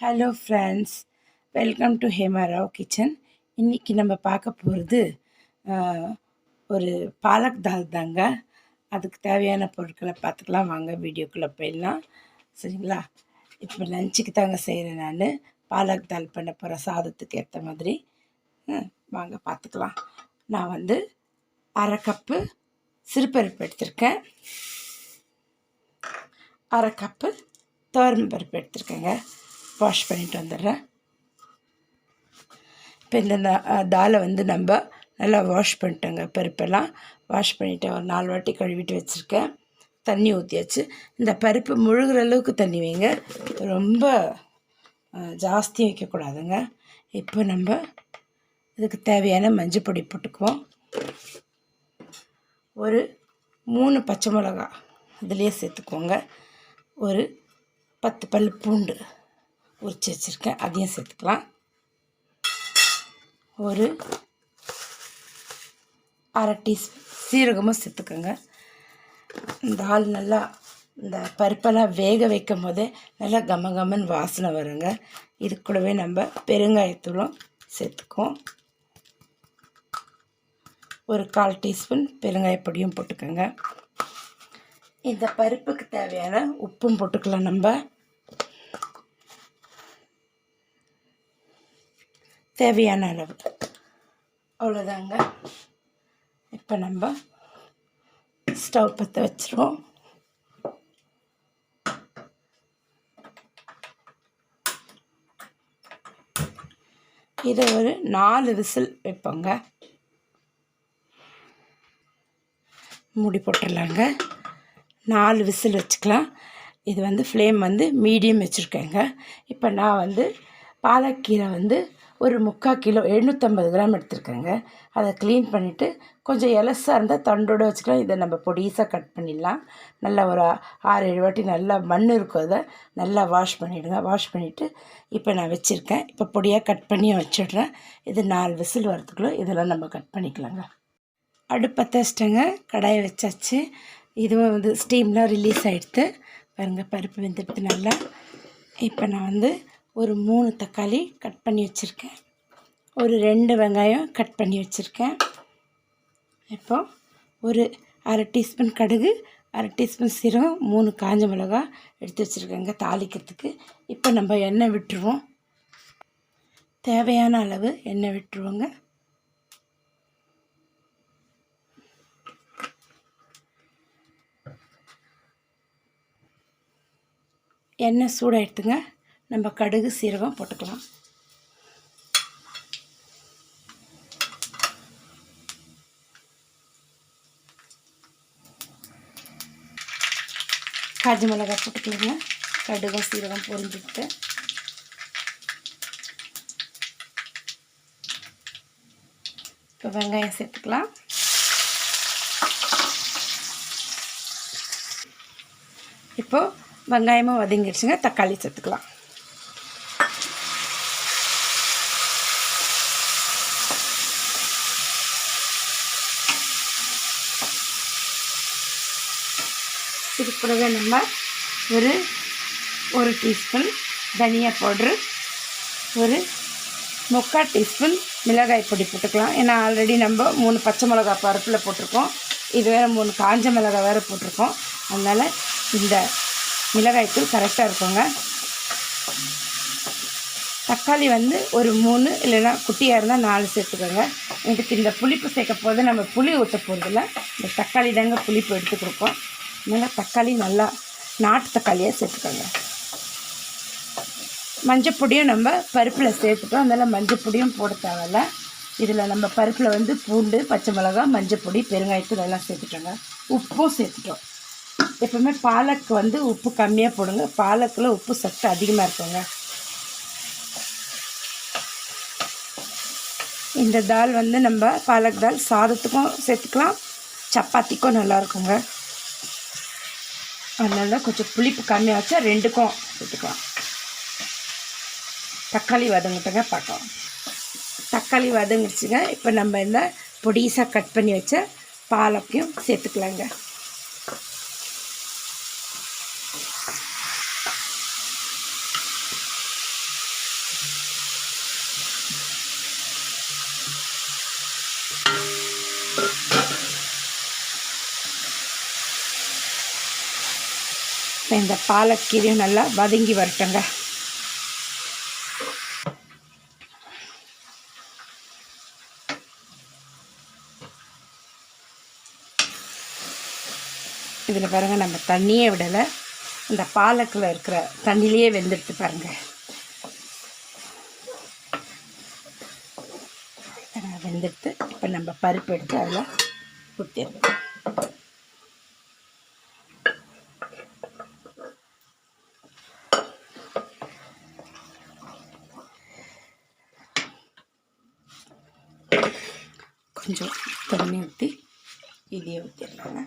Hello friends welcome to Hema Rao kitchen இன்றைக்கி நம்ம பார்க்க போகிறது ஒரு பாலக் தால் தாங்க. அதுக்கு தேவையான பொருட்களை பார்த்துக்கலாம். வாங்க வீடியோக்குள்ளே போயிடலாம். சரிங்களா? இப்போ லஞ்சுக்கு தாங்க செய்கிறேன் நான். பாலக் தால் பண்ண போகிற சாதத்துக்கு ஏற்ற மாதிரி. வாங்க பார்த்துக்கலாம். நான் வந்து அரை கப்பு சிறுபருப்பு எடுத்திருக்கேன். அரை கப்பு துவரம்பருப்பு எடுத்திருக்கேங்க. வாஷ் பண்ணிட்டு வந்துடுறேன். இப்போ இந்த தாலை வந்து நம்ம நல்லா வாஷ் பண்ணிட்டோங்க பருப்பெல்லாம். வாஷ் பண்ணிவிட்டு ஒரு நாலு வாட்டி கழுவிட்டு வச்சுருக்கேன். தண்ணி ஊற்றியாச்சு இந்த பருப்பு முழுகிற அளவுக்கு தண்ணி வைங்க. ரொம்ப ஜாஸ்தி வைக்கக்கூடாதுங்க இப்போ நம்ம இதுக்கு தேவையான மஞ்சள் பொடி போட்டுக்குவோம். ஒரு மூணு பச்சை மிளகா இதுலேயே சேர்த்துக்கோங்க. ஒரு பத்து பல் பூண்டு. உரித்து வச்சுருக்கேன் அதையும் சேர்த்துக்கலாம். ஒரு அரை டீஸ்பூன் சீரகமும் சேர்த்துக்கோங்க. இந்த ஆள் நல்லா இந்த பருப்பெல்லாம் வேக வைக்கும் போதே நல்லா கம கமன்னு வாசனை வருங்க. இது கூடவே நம்ம பெருங்காயத்தூளும் சேர்த்துக்குவோம். ஒரு கால் டீஸ்பூன் பெருங்காயப்பொடியும் போட்டுக்கோங்க. இந்த பருப்புக்கு தேவையான உப்பும் போட்டுக்கலாம் நம்ம. தேவையான அளவு. அவ்வளோதாங்க இப்போ நம்ம ஸ்டவ் பற்ற வச்சுருவோம். இதை ஒரு நாலு விசில் வைப்போங்க. மூடி போட்டுடலாங்க. நாலு விசில் வச்சுக்கலாம். இது வந்து ஃப்ளேம் வந்து மீடியம் வச்சுருக்கேங்க. இப்போ நான் வந்து பாலக்கீரை வந்து ஒரு முக்கால் கிலோ எழுநூற்றம்பது கிராம் எடுத்துருக்கேங்க அதை க்ளீன் பண்ணிவிட்டு கொஞ்சம் எலசாக இருந்தால் தண்டோடு வச்சுக்கலாம். இதை நம்ம பொடிசாக கட் பண்ணிடலாம். நல்லா ஒரு ஆறு ஏழு வாட்டி நல்லா மண் இருக்கும் அதை நல்லா வாஷ் பண்ணிவிடுங்க வாஷ் பண்ணிவிட்டு இப்போ நான் வச்சுருக்கேன். இப்போ பொடியாக கட் பண்ணி வச்சிடுறேன். இது நாலு விசில் வரத்துக்குள்ளே இதெல்லாம் நம்ம கட் பண்ணிக்கலாங்க. அடுப்பத்தை வச்சிட்டேங்க. கடாயை வச்சாச்சு. இதுவும் வந்து ஸ்டீம்லாம் ரிலீஸ் ஆகிடுது பாருங்கள் பருப்பு வெந்துடுது நல்லா. இப்போ நான் வந்து ஒரு மூணு தக்காளி கட் பண்ணி வச்சுருக்கேன். ஒரு ரெண்டு வெங்காயம் கட் பண்ணி வச்சுருக்கேன். இப்போ ஒரு அரை டீஸ்பூன் கடுகு அரை டீஸ்பூன் சீரகம் மூணு காஞ்ச மிளகா எடுத்து வச்சுருக்கேங்க தாளிக்கிறதுக்கு. இப்போ நம்ம எண்ணெய் விட்டுருவோம். தேவையான அளவு எண்ணெய் விட்டுருவோங்க. எண்ணெய் சூடாயிடுத்துங்க நம்ம கடுகு சீரகம் போட்டுக்கலாம். காஞ்ச மிளகாய் போட்டுக்கலாங்க. கடுகும் சீரகம் பொரிஞ்சுட்டு இப்போ வெங்காயம் சேர்த்துக்கலாம். இப்போது வெங்காயமும் வதங்கிடுச்சுங்க. தக்காளி சேர்த்துக்கலாம். இது கூடவே நம்ம ஒரு ஒரு டீஸ்பூன் தனியா பவுட்ரு ஒரு முக்கால் டீஸ்பூன் மிளகாய் பொடி போட்டுக்கலாம். ஏன்னா ஆல்ரெடி நம்ம மூணு பச்சை மிளகாய் பருப்பில் போட்டிருக்கோம். இது வேறு மூணு காஞ்ச மிளகாய் வேறு போட்டிருக்கோம். அதனால் இந்த மிளகாய்த்தூள் கரெக்டாக இருக்குங்க. தக்காளி வந்து ஒரு மூணு இல்லைன்னா குட்டியாக இருந்தால் நாலு சேர்த்துக்கோங்க. இதுக்கு இந்த புளிப்பு சேர்க்க போது நம்ம புளி ஊற்ற போகிறதில்ல இந்த தக்காளி தாங்க புளிப்பு எடுத்து கொடுப்போம். நல்லா தக்காளி நல்லா நாட்டு தக்காளியாக சேர்த்துக்கோங்க. மஞ்சப்பொடியும் நம்ம பருப்பில் சேர்த்துட்டோம். அதனால் மஞ்சப்பொடியும் போட தேவையில்ல. இதில் நம்ம பருப்பில் வந்து பூண்டு பச்சை மிளகாய் மஞ்சப்பொடி பெருங்காயத்தூள் எல்லாம் சேர்த்துட்டோங்க. உப்பும் சேர்த்துட்டோம். எப்பவுமே பாலக்கு வந்து உப்பு கம்மியாக போடுங்க. பாலக்கில் உப்பு சத்து அதிகமாக இருக்குங்க. இந்த தால் வந்து நம்ம பாலக் தால் சாதத்துக்கும் சேர்த்துக்கலாம். சப்பாத்திக்கும் நல்லா இருக்குங்க. அதனால கொஞ்சம் புளிப்பு கம்மியாச்சா ரெண்டுக்கும் சேர்த்துக்கலாம் தக்காளி வதங்கிட்டங்க பார்க்கலாம். தக்காளி வதங்கிடுச்சுங்க. இப்போ நம்ம இந்த பொடிசாக கட் பண்ணி வச்ச பாலக்கையும் சேர்த்துக்கலாங்க. இப்போ இந்த பாலக்கீரையும் நல்லா வதங்கி வரட்டுங்க. இதில் பாருங்கள் நம்ம தண்ணியே விடலை. இந்த பாலக்கில் இருக்கிற தண்ணியிலேயே வெந்துடுத்து பாருங்கள் வெந்துடுத்து இப்போ நம்ம பருப்பு எடுத்து அதில் ஊற்றிடுறோம் கொஞ்சம் தண்ணி ஊற்றி இதையே ஊற்றிடலாங்க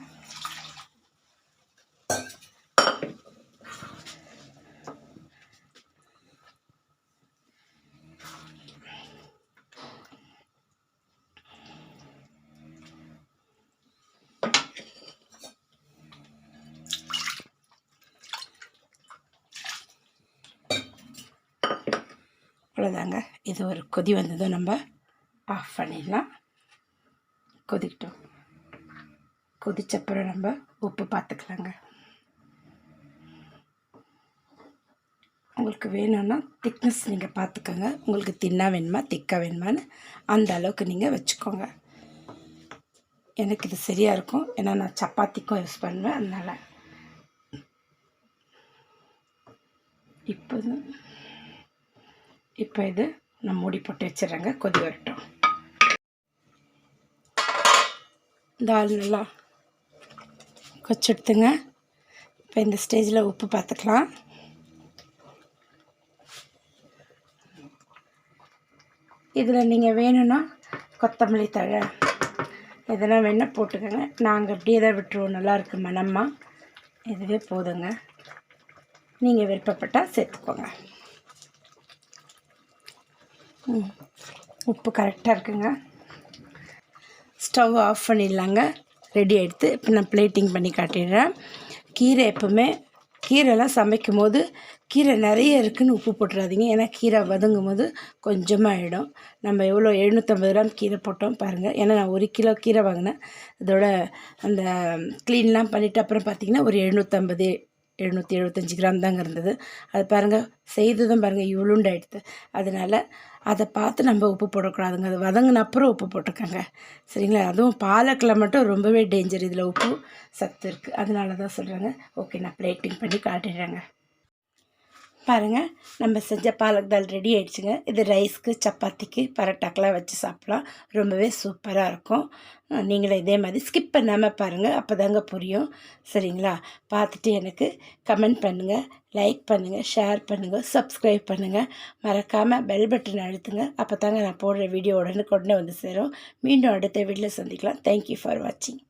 அவ்வளோதாங்க இது ஒரு கொதி வந்ததும் நம்ம ஆஃப் பண்ணிடலாம். கொதிக்கட்டும். கொதிச்சப்புறம் நம்ம உப்பு பார்த்துக்கலாங்க உங்களுக்கு வேணும்னா திக்னஸ் நீங்கள் பார்த்துக்கோங்க உங்களுக்கு தின்னாக வேணுமா திக்காக வேணுமான்னு அந்த அளவுக்கு நீங்கள் வச்சுக்கோங்க. எனக்கு இது சரியாக இருக்கும். ஏன்னா நான் சப்பாத்திக்கும் யூஸ் பண்ணுவேன். அதனால் இப்போ இப்போ இது நான் மூடி போட்டு வச்சிடுறேங்க. கொதி வரட்டும். தால் நல்லா கொச்செடுத்துங்க. இப்போ இந்த ஸ்டேஜில் உப்பு பார்த்துக்கலாம். இதில் நீங்கள் வேணும்னா கொத்தமல்லி தழை இதெல்லாம் வேணால் போட்டுக்கோங்க. நாங்கள் அப்படியே தான் விட்டுருவோம். நல்லாயிருக்கு மனமாக இதுவே போதுங்க. நீங்கள் விருப்பப்பட்டால் சேர்த்துக்கோங்க. ம். உப்பு கரெக்டாக இருக்குங்க. ஸ்டவ் ஆஃப் பண்ணிடலாங்க. ரெடி ஆகிடுத்து இப்போ நான் பிளேட்டிங் பண்ணி காட்டிடுறேன். கீரை எப்போவுமே கீரைலாம் சமைக்கும் போது கீரை நிறைய இருக்குதுன்னு உப்பு போட்டுறாதீங்க. ஏன்னா கீரை வதங்கும் போது கொஞ்சமாக ஆகிடும் நம்ம எவ்வளோ எழுநூற்றம்பது கிராம் கீரை போட்டோம் பாருங்கள் ஏன்னா நான் ஒரு கிலோ கீரை வாங்கினேன். அதோட அந்த க்ளீன்லாம் பண்ணிவிட்டு அப்புறம் பார்த்திங்கன்னா ஒரு எழுநூற்றம்பது எழுநூற்றி எழுபத்தஞ்சி கிராம் தாங்க இருந்தது. அது பாருங்கள் செய்ததும் பாருங்கள் இவ்வளோண்டு அதனால் அதை பார்த்து நம்ம உப்பு போடக்கூடாதுங்க. அது வதங்கின அப்புறம் உப்பு போட்டுக்கோங்க. சரிங்களா? அதுவும் பாலக்கில் மட்டும் ரொம்பவே டேஞ்சர் இதில் உப்பு சத்து இருக்குது அதனால தான் சொல்கிறாங்க ஓகே நான் பிளேட்டிங் பண்ணி காட்டிடுறேங்க. பாருங்கள் நம்ம செஞ்ச பாலக் தால் ரெடி ஆகிடுச்சுங்க இது ரைஸ்க்கு சப்பாத்திக்கு பரோட்டாக்கெலாம் வச்சு சாப்பிட்லாம். ரொம்பவே சூப்பராக இருக்கும். நீங்களும் இதே மாதிரி ஸ்கிப் பண்ணாமல் பாருங்கள் அப்போ தாங்க புரியும். சரிங்களா? பார்த்துட்டு எனக்கு கமெண்ட் பண்ணுங்கள் லைக் பண்ணுங்கள் ஷேர் பண்ணுங்கள் சப்ஸ்கிரைப் பண்ணுங்கள் மறக்காமல் பெல் பட்டன் அழுத்துங்க. அப்போ தாங்க நான் போடுற வீடியோ உடனுக்குடனே வந்து சேரும். மீண்டும் அடுத்த வீட்டில் சந்திக்கலாம். தேங்க்யூ ஃபார் வாட்சிங்